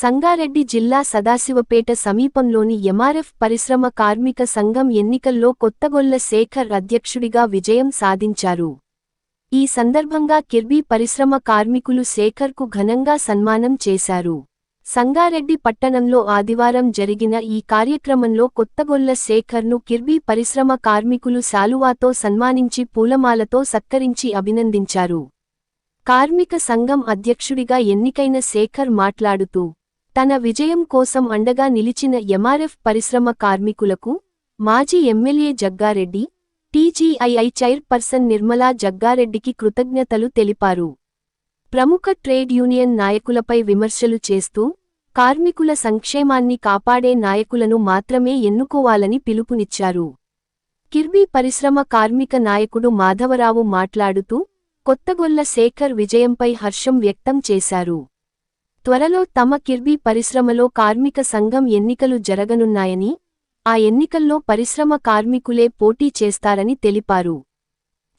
సంగారెడ్డి జిల్లా సదాశివపేట సమీపంలోని ఎంఆర్ఎఫ్ పరిశ్రమ కార్మిక సంఘం ఎన్నికల్లో కొత్తగొల్ల శేఖర్ అధ్యక్షుడిగా విజయం సాధించారు. ఈ సందర్భంగా కిర్బీ పరిశ్రమ కార్మికులు శేఖర్కు ఘనంగా సన్మానం చేశారు. సంగారెడ్డి పట్టణంలో ఆదివారం జరిగిన ఈ కార్యక్రమంలో కొత్తగొల్ల శేఖర్ను కిర్బీ పరిశ్రమ కార్మికులు శాలువాతో సన్మానించి పూలమాలతో సత్కరించి అభినందించారు. కార్మిక సంఘం అధ్యక్షుడిగా ఎన్నికైన శేఖర్ మాట్లాడుతూ తన విజయం కోసం అండగా నిలిచిన ఎంఆర్ఎఫ్ పరిశ్రమ కార్మికులకు మాజీ MLA Jaggareddy TGII chairperson Nirmala జగ్గారెడ్డికి కృతజ్ఞతలు తెలిపారు. ప్రముఖ ట్రేడ్ యూనియన్ నాయకులపై విమర్శలు చేస్తూ కార్మికుల సంక్షేమాన్ని కాపాడే నాయకులను మాత్రమే ఎన్నుకోవాలని పిలుపునిచ్చారు. కిర్బీ పరిశ్రమ కార్మిక నాయకుడు మాధవరావు మాట్లాడుతూ కొత్తగొల్ల శేఖర్ విజయంపై హర్షం వ్యక్తం చేశారు. త్వరలో తమ కిర్బీ పరిశ్రమలో కార్మిక సంఘం ఎన్నికలు జరగనున్నాయని ఆ ఎన్నికల్లో పరిశ్రమ కార్మికులే పోటీ చేస్తారని తెలిపారు.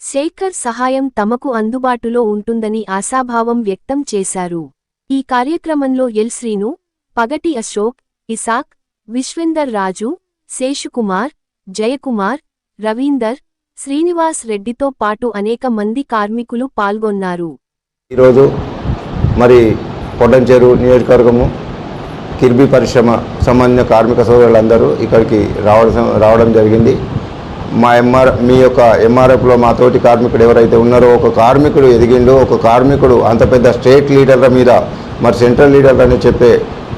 శేఖర్ సహాయం తమకు అందుబాటులో ఉంటుందని ఆశాభావం వ్యక్తం చేశారు. ఈ కార్యక్రమంలో ఎల్ శ్రీను పగటి అశోక్ ఇసాక్ విశ్వేందర్ రాజు శేషుకుమార్ జయకుమార్ రవీందర్ శ్రీనివాస్ రెడ్డితో పాటు అనేక మంది కార్మికులు పాల్గొన్నారు. ఈరోజు మరి పొడ్డంచేరు నియోజకవర్గము కిర్బీ పరిశ్రమ సంబంధించిన కార్మిక సోదరులందరూ ఇక్కడికి రావడం రావడం జరిగింది. మా ఎంఆర్ మీ యొక్క ఎంఆర్ఎఫ్లో మా తోటి కార్మికుడు ఎవరైతే ఉన్నారో ఒక కార్మికుడు ఎదిగిండో ఒక కార్మికుడు అంత పెద్ద స్టేట్ లీడర్ల మీద మరి సెంట్రల్ లీడర్లు అని చెప్పే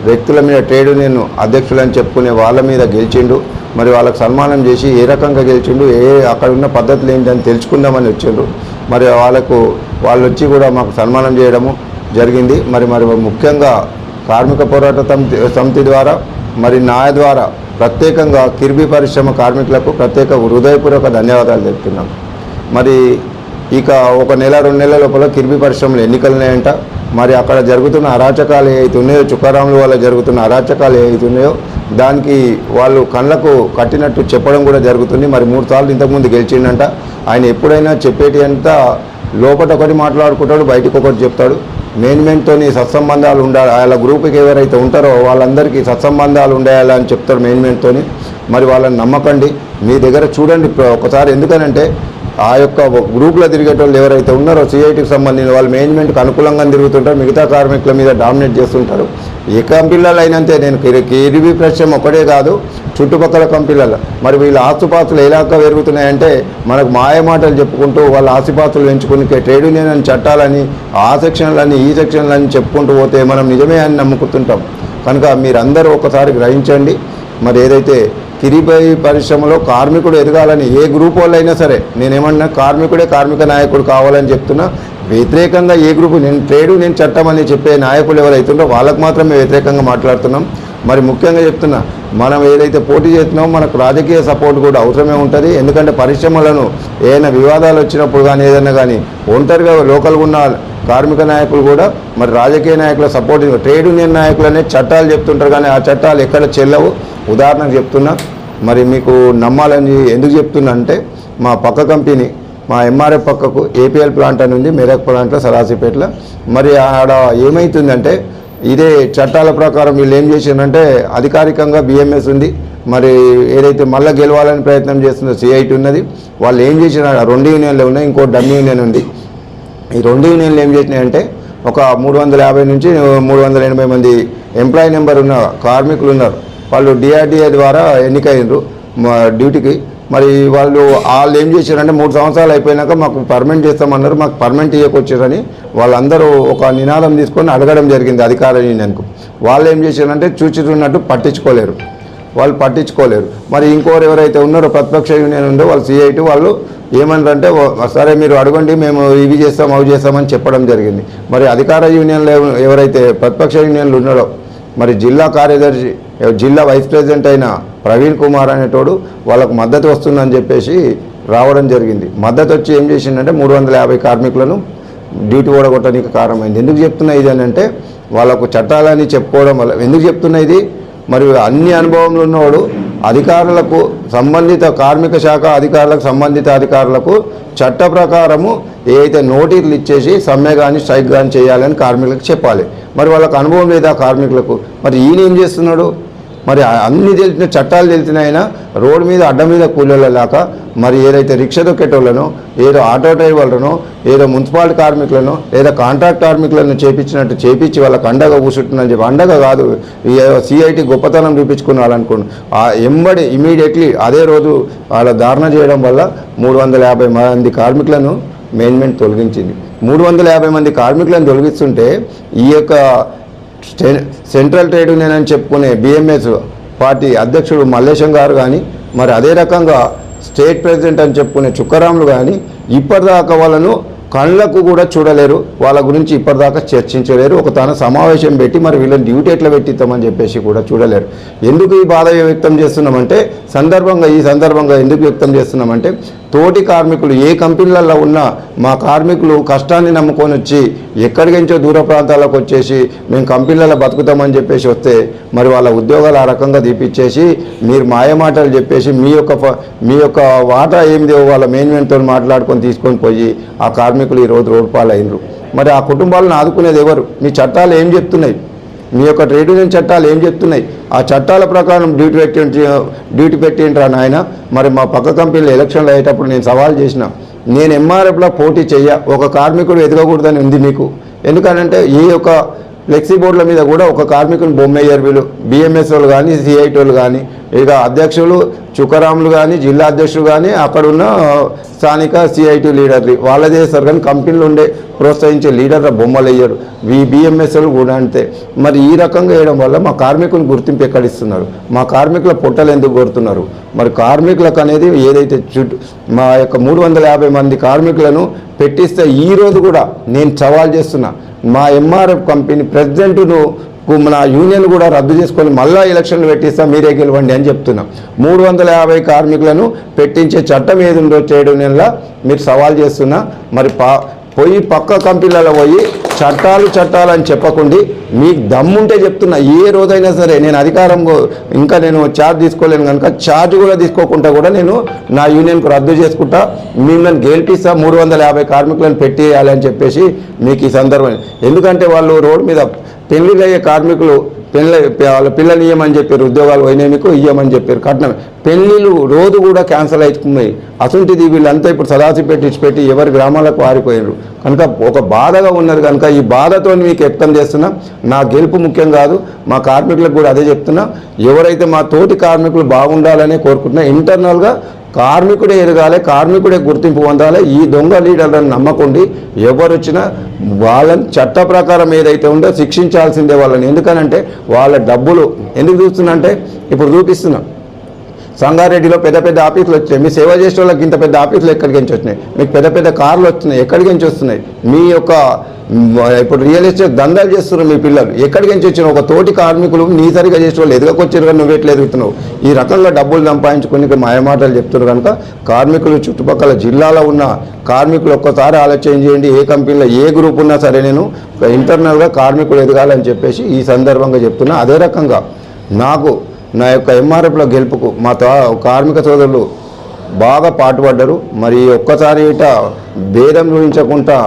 వ్యక్తుల మీద ట్రేడ్ యూనియన్ అధ్యక్షులని చెప్పుకునే వాళ్ళ మీద గెలిచిండు. మరి వాళ్ళకి సన్మానం చేసి ఏ రకంగా గెలిచిండు ఏ అక్కడ ఉన్న పద్ధతులు ఏంటని తెలుసుకుందామని వచ్చిండ్రు మరి వాళ్ళకు వాళ్ళు వచ్చి కూడా మాకు సన్మానం చేయడము జరిగింది. మరి మరి ముఖ్యంగా కార్మిక పోరాట సమితి సమితి ద్వారా మరి నాయ ద్వారా ప్రత్యేకంగా కిర్బీ పరిశ్రమ కార్మికులకు ప్రత్యేక హృదయపూర్వక ధన్యవాదాలు చెప్తున్నాం మరి ఇక ఒక నెల రెండు నెలల లోపల కిర్బీ పరిశ్రమలు ఎన్నికలు ఉన్నాయంట మరి అక్కడ జరుగుతున్న అరాచకాలు ఏవైతే ఉన్నాయో చుక్కారాముల వల్ల జరుగుతున్న అరాచకాలు ఏవైతే ఉన్నాయో దానికి వాళ్ళు కళ్ళకు కట్టినట్టు చెప్పడం కూడా జరుగుతుంది. మరి మూడు సార్లు ఇంతకుముందు గెలిచిండంట. ఆయన ఎప్పుడైనా చెప్పేటి అంతా లోపల ఒకటి మాట్లాడుకుంటాడు బయటకు ఒకటి చెప్తాడు. మేనేజ్మెంట్తోని సత్సంబంధాలు ఉండాలి. వాళ్ళ గ్రూప్కి ఎవరైతే ఉంటారో వాళ్ళందరికీ సత్సంబంధాలు ఉండాలి అని చెప్తారు మేనేజ్మెంట్తోని. మరి వాళ్ళని నమ్మకండి. మీ దగ్గర చూడండి. ఒకసారి ఎందుకనంటే ఆ యొక్క గ్రూప్లో తిరిగేటోళ్ళు ఎవరైతే ఉన్నారో సిఐటికి సంబంధించిన వాళ్ళు మేనేజ్మెంట్కి అనుకూలంగా తిరుగుతుంటారు మిగతా కార్మికుల మీద డామినేట్ చేస్తుంటారు. ఏ కంపెనీలలో అయినంతే నేను కేరీబీ ప్రశ్న ఒకటే కాదు చుట్టుపక్కల కంపెనీలలో. మరి వీళ్ళ ఆస్తుపాస్తులు ఎలాగా పెరుగుతున్నాయంటే మనకు మాయమాటలు చెప్పుకుంటూ వాళ్ళ ఆస్తిపాస్తులు పెంచుకునికే ట్రేడ్ యూనియన్ అని చట్టాలని ఆ సెక్షన్లని ఈ సెక్షన్లని చెప్పుకుంటూ పోతే మనం నిజమే అని నమ్ముకుంటుంటాం. కనుక మీరందరూ ఒకసారి గ్రహించండి. మరి ఏదైతే కిరిపై పరిశ్రమలో కార్మికుడు ఎదగాలని ఏ గ్రూప్ వాళ్ళైనా సరే నేనేమన్నా కార్మికుడే కార్మిక నాయకుడు కావాలని చెప్తున్నా వ్యతిరేకంగా ఏ గ్రూపు నేను ట్రేడు నేను చట్టం అని చెప్పే నాయకులు ఎవరైతుందో వాళ్ళకు మాత్రమే వ్యతిరేకంగా మాట్లాడుతున్నాం. మరి ముఖ్యంగా చెప్తున్నా మనం ఏదైతే పోటీ చేస్తున్నామో మనకు రాజకీయ సపోర్ట్ కూడా అవసరమే ఉంటుంది. ఎందుకంటే పరిశ్రమలను ఏదైనా వివాదాలు వచ్చినప్పుడు కానీ ఏదైనా కానీ ఒంటరిగా లోకల్గా ఉన్న కార్మిక నాయకులు కూడా మరి రాజకీయ నాయకుల సపోర్ట్ ట్రేడ్ యూనియన్ నాయకులు చట్టాలు చెప్తుంటారు కానీ ఆ చట్టాలు ఎక్కడ చెల్లవు? ఉదాహరణకు చెప్తున్నా మరి మీకు నమ్మాలని ఎందుకు చెప్తున్నా అంటే మా పక్క కంపెనీ మా ఎంఆర్ఎఫ్ పక్కకు ఏపీఎల్ ప్లాంట్ అని ఉంది మెరక్ ప్లాంట్లో సరాసిపేటలో. మరి ఆడ ఏమవుతుందంటే ఇదే చట్టాల ప్రకారం వీళ్ళు ఏం చేసిందంటే అధికారికంగా బిఎంఎస్ ఉంది మరి ఏదైతే మళ్ళీ గెలవాలని ప్రయత్నం చేస్తుందో సిఐటి ఉన్నది వాళ్ళు ఏం చేసిన రెండు యూనియన్లు ఉన్నాయి ఇంకో డమ్ యూనియన్ ఉంది. ఈ రెండు యూనియన్లు ఏం చేసినాయంటే ఒక మూడు వందల యాభై నుంచి మూడు వందల ఎనభై మంది ఎంప్లాయీ నెంబర్ ఉన్న కార్మికులు ఉన్నారు. వాళ్ళు డిఆర్డిఏ ద్వారా ఎన్నికైనరు మా డ్యూటీకి. మరి వాళ్ళు వాళ్ళు ఏం చేశారంటే మూడు సంవత్సరాలు అయిపోయినాక మాకు పర్మనెంట్ చేస్తామన్నారు మాకు పర్మనెంట్ ఇవ్వకొచ్చారని వాళ్ళందరూ ఒక నినాదం తీసుకొని అడగడం జరిగింది అధికార యూనియన్కు. వాళ్ళు ఏం చేశారంటే చూచిరున్నట్టు పట్టించుకోలేరు. వాళ్ళు పట్టించుకోలేరు. మరి ఇంకోరు ఎవరైతే ఉన్నారో ప్రతిపక్ష యూనియన్ ఉందో వాళ్ళు సిఐటి వాళ్ళు ఏమన్నారంటే సరే మీరు అడగండి మేము ఇవి చేస్తాం అవి చేస్తామని చెప్పడం జరిగింది. మరి అధికార యూనియన్లు ఎవరైతే ప్రతిపక్ష యూనియన్లు ఉన్నారో మరి జిల్లా కార్యదర్శి జిల్లా వైస్ ప్రెసిడెంట్ అయిన ప్రవీణ్ కుమార్ అనేటోడు వాళ్ళకు మద్దతు వస్తుందని చెప్పేసి రావడం జరిగింది. మద్దతు వచ్చి ఏం చేసిందంటే మూడు వందల యాభై కార్మికులను డ్యూటీ ఓడగొట్టడానికి కారణమైంది. ఎందుకు చెప్తున్నా ఇది అని అంటే వాళ్ళకు చట్టాలని చెప్పుకోవడం వల్ల ఎందుకు చెప్తున్నా ఇది? మరి అన్ని అనుభవంలో ఉన్నవాడు అధికారులకు సంబంధిత కార్మిక శాఖ అధికారులకు సంబంధిత అధికారులకు చట్ట ప్రకారము ఏదైతే నోటీసులు ఇచ్చేసి సమ్మె కానీ స్ట్రైక్ కానీ చేయాలని కార్మికులకు చెప్పాలి. మరి వాళ్ళకు అనుభవం లేదా కార్మికులకు? మరి ఈయన ఏం చేస్తున్నాడు? మరి అన్ని తెలిసిన చట్టాలు తెలిసిన ఆయన రోడ్డు మీద అడ్డ మీద కూలీలలాక మరి ఏదైతే రిక్షా దొక్కేటోళ్ళనో ఏదో ఆటో డ్రైవర్లను ఏదో మున్సిపాలిటీ కార్మికులను లేదా కాంట్రాక్ట్ కార్మికులను చేపించినట్టు చేపించి వాళ్ళకి అండగా కూర్చుంటుందని చెప్పి అండగా కాదు సిఐటి గొప్పతనం చూపించుకుని వాళ్ళనుకోండి ఆ ఎంబడి ఇమీడియట్లీ అదే రోజు వాళ్ళ ధారణ చేయడం వల్ల మూడు వందల యాభై మంది కార్మికులను మేనేజ్మెంట్ తొలగించింది. మూడు వందల యాభై మంది కార్మికులను తొలగిస్తుంటే ఈ యొక్క సెంట్రల్ ట్రేడ్ యూనియన్ అని చెప్పుకునే బిఎంఎస్ పార్టీ అధ్యక్షుడు మల్లేశం గారు కానీ మరి అదే రకంగా స్టేట్ ప్రెసిడెంట్ అని చెప్పుకునే చుక్కరాములు కానీ ఇప్పటిదాకా వాళ్ళను కళ్ళకు కూడా చూడలేరు. వాళ్ళ గురించి ఇప్పటిదాకా చర్చించలేరు. ఒక తన సమావేశం పెట్టి మరి వీళ్ళని డ్యూటీ ఎట్లా పెట్టిద్దామని చెప్పేసి కూడా చూడలేరు. ఎందుకు ఈ బాధ వ్యక్తం చేస్తున్నామంటే సందర్భంగా ఈ సందర్భంగా ఎందుకు వ్యక్తం చేస్తున్నామంటే తోటి కార్మికులు ఏ కంపెనీలలో ఉన్నా మా కార్మికులు కష్టాన్ని నమ్ముకొని వచ్చి ఎక్కడికించో దూర ప్రాంతాలకు వచ్చేసి మేము కంపెనీలలో బతుకుతామని చెప్పేసి వస్తే మరి వాళ్ళ ఉద్యోగాలు ఆ రకంగా తీపిచ్చేసి మీరు మాయమాటలు చెప్పేసి మీ యొక్క మీ యొక్క వాటా ఏమిదో వాళ్ళ మేనేజ్మెంట్తో మాట్లాడుకొని తీసుకొని పోయి ఆ కార్మికులు ఈరోజు రోడ్డు పాలైనరు. మరి ఆ కుటుంబాలను ఆదుకునేది ఎవరు? మీ చట్టాలు ఏం చెప్తున్నాయి? మీ యొక్క ట్రేడ్ యూనియన్ చట్టాలు ఏం చెప్తున్నాయి? ఆ చట్టాల ప్రకారం డ్యూటీ పెట్టి డ్యూటీ పెట్టిండ్రా నాయన? మరి మా పక్క కంపెనీలు ఎలక్షన్లు అయ్యేటప్పుడు నేను సవాల్ చేసిన నేను ఎంఆర్ఎఫ్లో పోటీ చెయ్య ఒక కార్మికుడు ఎదగకూడదని ఉంది మీకు. ఎందుకనంటే ఈ యొక్క ఫ్లెక్సీ బోర్డుల మీద కూడా ఒక కార్మికుని బొమ్మయ్యారు వీళ్ళు. బిఎంఎస్ వాళ్ళు కానీ సిఐటి వాళ్ళు కానీ ఇక అధ్యక్షులు చుక్కరాములు కానీ జిల్లా అధ్యక్షులు కానీ అక్కడ ఉన్న స్థానిక సిఐటి లీడర్లు. వాళ్ళదే చేస్తారు కానీ కంపెనీలు ఉండే ప్రోత్సహించే లీడర్ల బొమ్మలు వేయరు. ఈ బిఎంఎస్ వాళ్ళు కూడా అంతే. మరి ఈ రకంగా వేయడం వల్ల మా కార్మికులు గుర్తింపు ఎక్కడ ఇస్తున్నారు? మా కార్మికుల పొట్టలు ఎందుకు కొడుతున్నారు? మరి కార్మికులకు అనేది ఏదైతే చుట్టూ మా యొక్క మూడు వందల యాభై మంది కార్మికులను పెట్టిస్తే ఈ రోజు కూడా నేను సవాల్ చేస్తున్నా. మా ఎంఆర్ఎఫ్ కంపెనీ ప్రెసిడెంట్ను మన యూనియన్ కూడా రద్దు చేసుకొని మళ్ళా ఎలక్షన్లు పెట్టిస్తా మీరే గెలవండి అని చెప్తున్నాం. మూడు వందల యాభై కార్మికులను పెట్టించే చట్టం ఏది ఉందో చేయడం నెల మీరు సవాల్ చేస్తున్నా. మరి పా పోయి పక్క కంపెనీలలో పోయి చట్టాలు చట్టాలు అని చెప్పకుండా మీకు దమ్ముంటే చెప్తున్నా ఏ రోజైనా సరే నేను అధికారం ఇంకా నేను ఛార్జ్ తీసుకోలేను కనుక ఛార్జ్ కూడా తీసుకోకుండా కూడా నేను నా యూనియన్కు రద్దు చేసుకుంటా మిమ్మల్ని గెలిపిస్తా మూడు వందల యాభై కార్మికులను పెట్టేయాలి అని చెప్పేసి మీకు ఈ సందర్భం. ఎందుకంటే వాళ్ళు రోడ్డు మీద పెళ్ళిళ్ళు కార్మికులు పెళ్ళి వాళ్ళ పిల్లలు ఇయ్యమని చెప్పారు ఉద్యోగాలు పోయినాయి మీకు ఇయ్యమని చెప్పారు కట్నం. పెళ్ళిళ్ళు రోజు కూడా క్యాన్సల్ అవుతున్నాయి అసంటిది వీళ్ళంతా ఇప్పుడు సదాసి ఇచ్చిపెట్టి పెట్టి ఎవరి గ్రామాలకు పారిపోయారు కనుక ఒక బాధగా ఉన్నారు కనుక ఈ బాధతో మీకు వ్యక్తం చేస్తున్నా. నా గెలుపు ముఖ్యం కాదు మా కార్మికులకు కూడా అదే చెప్తున్నా. ఎవరైతే మా తోటి కార్మికులు బాగుండాలనే కోరుకుంటున్నా ఇంటర్నల్గా కార్మికుడే ఎదగాలి కార్మికుడే గుర్తింపు పొందాలి. ఈ దొంగ లీడర్లను నమ్మకండి. ఎవరు వచ్చినా వాళ్ళని చట్ట ప్రకారం ఏదైతే ఉందో శిక్షించాల్సిందే వాళ్ళని. ఎందుకనంటే వాళ్ళ డబ్బులు. ఎందుకు చూస్తున్నా అంటే ఇప్పుడు చూపిస్తున్నాం సంగారెడ్డిలో పెద్ద పెద్ద ఆఫీసులు వచ్చాయి. మీ సేవ చేసే వాళ్ళకి ఇంత పెద్ద ఆఫీసులు ఎక్కడికి నుంచి వచ్చినాయి? మీకు పెద్ద పెద్ద కార్లు వస్తున్నాయి ఎక్కడికి నుంచి వస్తున్నాయి? మీ యొక్క ఇప్పుడు రియల్ ఎస్టేట్ దందాలు చేస్తున్నారు మీ పిల్లలు. ఎక్కడికి నుంచి వచ్చిన ఒక తోటి కార్మికులు నీ సరిగా చేసిన వాళ్ళు ఎదగకొచ్చారు కానీ నువ్వు ఎట్లా ఎదుగుతున్నావు? ఈ రకంగా డబ్బులు సంపాదించుకుని మాయమాటలు చెప్తున్నారు కనుక కార్మికులు చుట్టుపక్కల జిల్లాలో ఉన్న కార్మికులు ఒక్కసారి ఆలోచన చేయండి. ఏ కంపెనీలో ఏ గ్రూప్ ఉన్నా సరే నేను ఇంటర్నల్గా కార్మికులు ఎదగాలని చెప్పేసి ఈ సందర్భంగా చెప్తున్నా. అదే రకంగా నాకు నా యొక్క ఎంఆర్ఎఫ్లో గెలుపుకు మా తా కార్మిక సోదరులు బాగా పాటుపడ్డారు. మరి ఒక్కసారి ఇట భేదం చూపించకుండా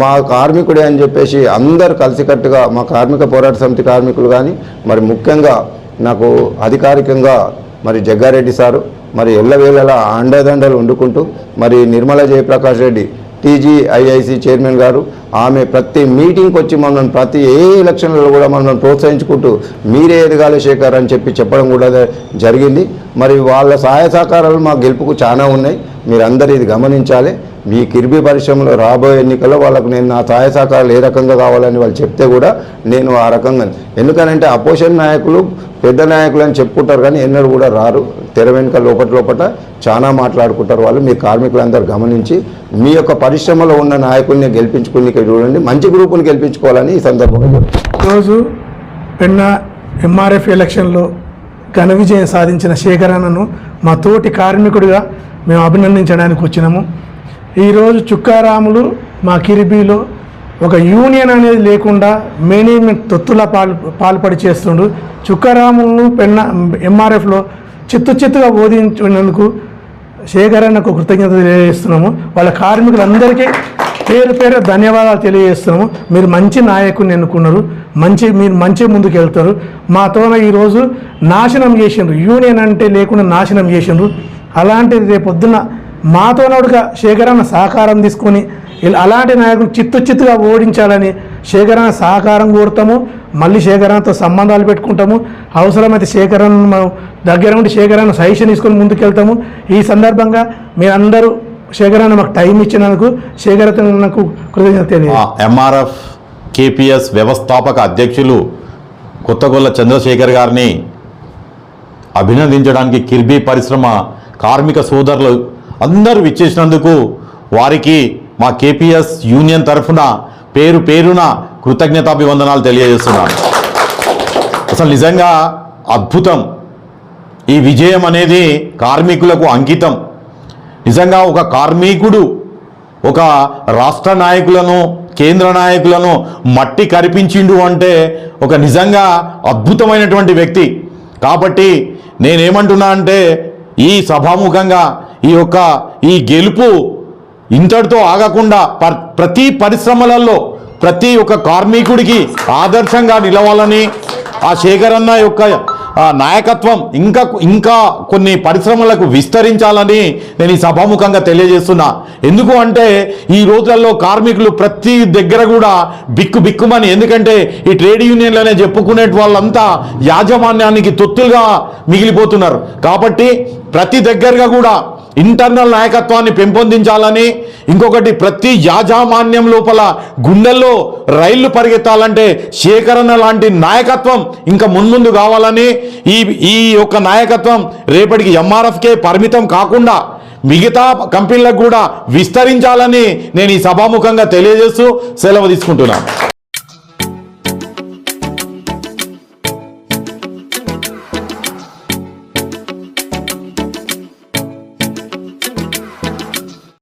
మా కార్మికుడే అని చెప్పేసి అందరు కలిసికట్టుగా మా కార్మిక పోరాట సమితి కార్మికులు కానీ మరి ముఖ్యంగా నాకు అధికారికంగా మరి జగ్గారెడ్డి సారు మరి ఎల్లవేళలా అండదండలు వండుకుంటూ మరి నిర్మల జయప్రకాష్ రెడ్డి టీజీఐఐసి చైర్మన్ గారు ఆమె ప్రతి మీటింగ్కి వచ్చి మనం ప్రతి ఏ ఎలక్షన్లలో కూడా మనల్ని ప్రోత్సహించుకుంటూ మీరే ఎదగాలి శేఖర్ అని చెప్పి చెప్పడం కూడా జరిగింది. మరి వాళ్ళ సహాయ సహకారాలు మా గెలుపుకు చాలా ఉన్నాయి. మీరందరూ ఇది గమనించాలి. మీ కిర్బీ పరిశ్రమలో రాబోయే ఎన్నికల్లో వాళ్ళకు నేను నా సహాయ సహకారాలు ఏ రకంగా కావాలని వాళ్ళు చెప్తే కూడా నేను ఆ రకంగా ఎందుకనంటే అపోజిషన్ నాయకులు పెద్ద నాయకులు అని చెప్పుకుంటారు కానీ ఎన్నడూ కూడా రారు. తెర వెనుక లోపల లోపట చాలా మాట్లాడుకుంటారు వాళ్ళు. మీ కార్మికులందరూ గమనించి మీ యొక్క పరిశ్రమలో ఉన్న నాయకుల్ని గెలిపించుకుని చూడండి. మంచి గ్రూపులు గెలిపించుకోవాలని ఈ సందర్భంగా ఈరోజు పెన్న ఎంఆర్ఎఫ్ ఎలక్షన్లో ఘన విజయం సాధించిన శేఖరన్నను మా తోటి కార్మికుడిగా మేము అభినందించడానికి వచ్చినాము. ఈరోజు చుక్కారాములు మా కిరిబీలో ఒక యూనియన్ అనేది లేకుండా మేనేజ్మెంట్ తొత్తులా పాలు పాల్పడి చేస్తుండు. చుక్కారాములను పెన్న ఎంఆర్ఎఫ్లో చిత్తు చిత్తుగా బోధించినందుకు శేఖర్ అన్నకు కృతజ్ఞత తెలియజేస్తున్నాము. వాళ్ళ కార్మికులందరికీ పేరు పేరు ధన్యవాదాలు తెలియజేస్తున్నాము. మీరు మంచి నాయకుడిని ఎన్నుకున్నారు. మంచి మీరు మంచి ముందుకు వెళ్తారు. మాతోన ఈరోజు నాశనం చేసిండ్రు. యూనియన్ అంటే లేకుండా నాశనం చేసిండ్రు. అలాంటిది రేపు పొద్దున్న మాతోనోడుగా శేఖరన్న సహకారం తీసుకొని అలాంటి నాయకుడు చిత్తు చిత్తుగా ఓడించాలని శేఖరన్న సహకారం కోరుతాము. మళ్ళీ శేఖరన్నతో సంబంధాలు పెట్టుకుంటాము. అవసరమైతే శేఖరన్న మనం దగ్గర ఉండి శేఖరన్న సజెషన్ తీసుకొని ముందుకెళ్తాము ఈ సందర్భంగా మీరందరూ శేఖరన్న మాకు టైం ఇచ్చినందుకు శేఖరన్నకు కృతజ్ఞత ఎంఆర్ఎఫ్ కేపీఎస్ వ్యవస్థాపక అధ్యక్షులు కొత్తగొల్ల చంద్రశేఖర్ గారిని అభినందించడానికి కిర్బీ పరిశ్రమ కార్మిక సోదరులు అందరూ విచ్చేసినందుకు వారికి మా కేపీఎస్ యూనియన్ తరఫున పేరు పేరున కృతజ్ఞతాభివందనాలు తెలియజేస్తున్నాను. అసలు నిజంగా అద్భుతం. ఈ విజయం అనేది కార్మికులకు అంకితం. నిజంగా ఒక కార్మికుడు ఒక రాష్ట్ర నాయకులను కేంద్ర నాయకులను మట్టి కరిపించిండు అంటే ఒక నిజంగా అద్భుతమైనటువంటి వ్యక్తి. కాబట్టి నేనేమంటున్నా అంటే ఈ సభాముఖంగా ఈ యొక్క ఈ గెలుపు ఇంతటితో ఆగకుండా ప్రతి పరిశ్రమలలో ప్రతి ఒక్క కార్మికుడికి ఆదర్శంగా నిలవాలని ఆ శేఖరన్న యొక్క నాయకత్వం ఇంకా ఇంకా కొన్ని పరిశ్రమలకు విస్తరించాలని నేను ఈ సభాముఖంగా తెలియజేస్తున్నా. ఎందుకు అంటే ఈ రోజుల్లో కార్మికులు ప్రతి దగ్గర కూడా బిక్కు బిక్కుమని ఎందుకంటే ఈ ట్రేడ్ యూనియన్లోనే చెప్పుకునే వాళ్ళంతా యాజమాన్యానికి తొత్తులుగా మిగిలిపోతున్నారు. కాబట్టి ప్రతి దగ్గరగా కూడా ఇంటర్నల్ నాయకత్వాన్ని పెంపొందించాలని ఇంకొకటి ప్రతి యాజమాన్యం లోపల గుండెల్లో రైళ్ళు పరిగెత్తాలంటే సేకరణ లాంటి నాయకత్వం ఇంకా మున్ముందు కావాలని ఈ ఈ యొక్క నాయకత్వం రేపటికి ఎంఆర్ఎఫ్కే పరిమితం కాకుండా మిగతా కంపెనీలకు కూడా విస్తరించాలని నేను ఈ సభాముఖంగా తెలియజేస్తూ సెలవు తీసుకుంటున్నాను.